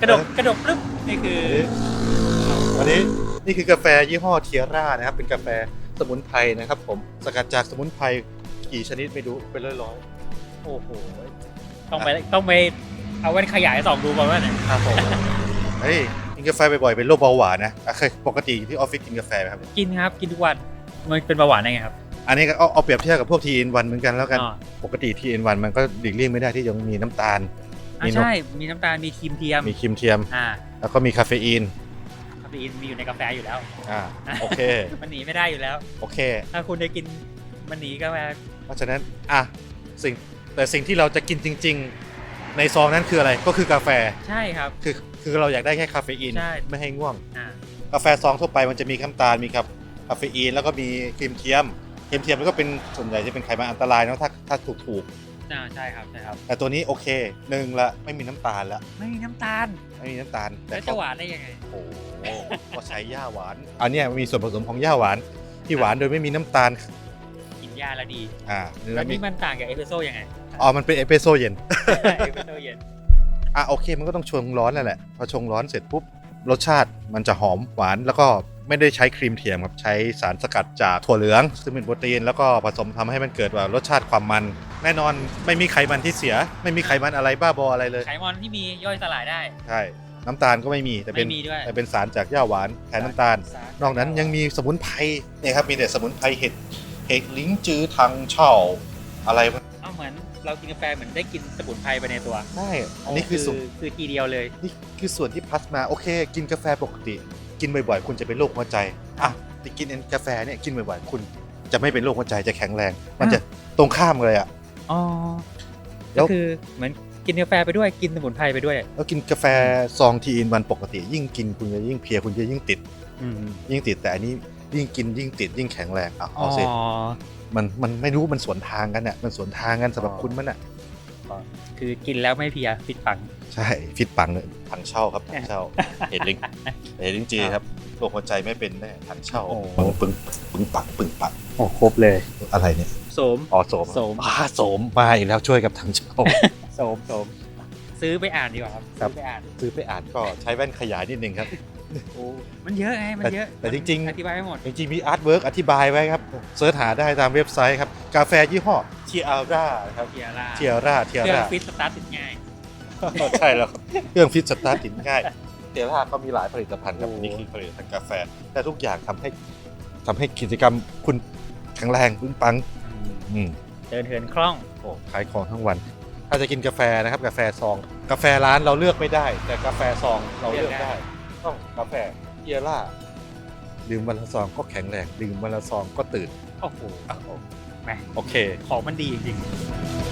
กระดกกระดกปึ๊บนี่คืออันนี้นี่คือกาแฟยี่ห้อเทียร่านะครับ เป็นกาแฟสมุนไพรนะครับ ผมสกัดจากสมุนไพรกี่ชนิดไม่รู้เป็นร้อยโอ้โหต้องไปต้องไปเอาแว่นขยายส่องดูก่อนว่าเนี่ยๆครับผมเฮ้ยกินกาแฟบ่อยๆเป็นโรคเบาหวานนะอะเคยปกติที่ออฟฟิศกินกาแฟไหมครับกินครับ กินทุกวันมันเป็นเบาหวานได้ไงครับอันนี้ก็เอาเอาเปรียบเทียบกับพวกทีอินวันเหมือนกันแล้วกันอ๋อปกติทีอินวันมันก็หลีกเลี่ยงไม่ได้ที่จะมีน้ำตาลอะ มีนม ใช่ มีน้ำตาล มีครีมเทียม มีครีมเทียม อ่าแล้วก็มีคาเฟอีน คาเฟอีนมีอยู่ในกาแฟอยู่แล้ว อ่า โอเค มันหนีไม่ได้อยู่แล้ว โอเค ถ้าคุณได้กินมันหนีก็มาเพราะฉะนั้น อะ สิ่ง แต่สิ่งที่เราจะกินจริง ๆ ในซองนั้นคืออะไร ก็คือกาแฟ ใช่ครับ คือ คือเราอยากได้แค่คาเฟอีน ใช่ ไม่ให้ง่วง อ่า กาแฟซองทั่วไปมันจะมีน้ำตาล มีครับคาเฟอีน แล้วก็มีครีมเทียม ครีมเทียมมันก็เป็นส่วนใหญ่จะเป็นไขมันอันตรายเนอะถ้า ถ้าถูกถูก อ่าใช่ครับใช่ครับๆแต่ตัวนี้โอเคหนึ่งละไม่มีน้ำตาลละไม่มีน้ำตาลไม่มีน้ำตาลแล้วเขาจะหวานได้ยังไง โอ้โหก็ใช้หญ้าหวานอันเนี้ยมีส่วนผสมของหญ้าหวานที่หวานโดยไม่มีน้ำตาลกินยาละดี อ่าแล้วนี่มันต่างกับเอสเปรสโซ่ยังไงอ๋อมันเป็นเอสเปรสโซ่เย็น เอสเปรสโซ่เย็นอะโอเคมันก็ต้องชงร้อนนั่นแหละพอชงร้อนเสร็จปุ๊บรสชาติมันจะหอมหวาน แล้วก็ไม่ได้ใช้ครีมเทียมครับใช้สารสกัดจากถั่วเหลืองซึ่งเป็นโปรตีนแล้วก็ผสมทำให้มันเกิดว่ารสชาติความมัน แน่นอนไม่มีไขมันที่เสีย ไม่มีไขมันอะไรบ้าบออะไรเลย ไขมันที่มีย่อยสลายได้ ใช่น้ำตาลก็ไม่มีแต่เป็นไม่มีด้วย แต่เป็นสารจากหญ้าหวานแทนน้ำตาล นอกนั้นยังมีสมุนไพรเนี่ยครับมีแต่สมุนไพรเห็ดเห็ดลิ้งจือทังเช่าอะไรวะเอาเหมือนเรากินกาแฟเหมือนได้กินสมุนไพรไปในตัวใช่อันนี้คือส่วน คือทีเดียวเลย นี่คือส่วนที่พลัสมาโอเค กินกาแฟปกติ กินบ่อยๆ คุณจะเป็นโรคหัวใจอะแต่กินกาแฟเนี่ยกินบ่อยๆ คุณจะไม่เป็นโรคหัวใจจะแข็งแรง มันจะตรงข้ามเลยอะ อ๋อแล้ก็วคือเหมือนกินกาแฟไปด้วยกินสมุนไพรไปด้วย แล้วกินกาแฟซองทีอินวันปกติ ยิ่งกินคุณจะยิ่งเพลียคุณจะยิ่งติด อืมยิ่งติดแต่อันนี้ยิ่งกินยิ่งติดยิ่งแข็งแรงอะอ๋อ เอาสิมันมันไม่รู้มันสวนทางกันเนี่ยมันสวนทางกันสำหรับอ๋อ คุณมันอะคือกินแล้วไม่เพลียฟิตปัง ใช่ฟิตปังเลยถังเช่าครับถังเช่าเห็ดลิงเห็ดลิงจีครับโรคหัวใจไม่เป็นแน่ถังเช่าโอ้ปึงปึงปึงปักปึงปักโอ้ครบเลยอะไรเนี่ย โสมอ๋อโสมโสมอ่าโสมมาอีกแล้วช่วยกับถังเช่าโสมโสมซื้อไปอ่านดีกว่าครับครับ ซื้อไปอ่านซื้อไปอ่านก็ใช้แว่นขยายนิดนึงครับ โอ้มันเยอะไงมันเยอะแต่แต่จริงๆ อธิบายไม่หมดจริงๆมีอาร์ตเวิร์กอธิบายไว้ครับเสิร์ชหาได้ตามเว็บไซต์ครับ กาแฟยี่ห้อเทียร่าครับเทียร่าเทียร่าเทียเครื่องร่า ฟิตสตาร์ทติดง่าย ใช่แล้วครับเครื่องฟิตสตาร์ทติดง่ายเทียร่าก็มีหลายผลิตภัณฑ์ครับโอ้ นี่คือผลิตภัณฑ์กาแฟแต่ทุกอย่างทำให้ทำให้กิจกรรมคุณแข็งแรงปึ้งปัง อืมเดินเหินคล่อง โอ้ขายของทั้งวัน ถ้าจะกินกาแฟนะครับ กาแฟซอง กาแฟร้านเราเลือกไม่ได้ แต่กาแฟซองเราเลือกได้ ต้องกาแฟเทียร่าดื่มวันละซองก็แข็งแรงดื่มวันละซองก็ตื่นโอ้โหอะแหมโอเค ของมันดีจริงๆ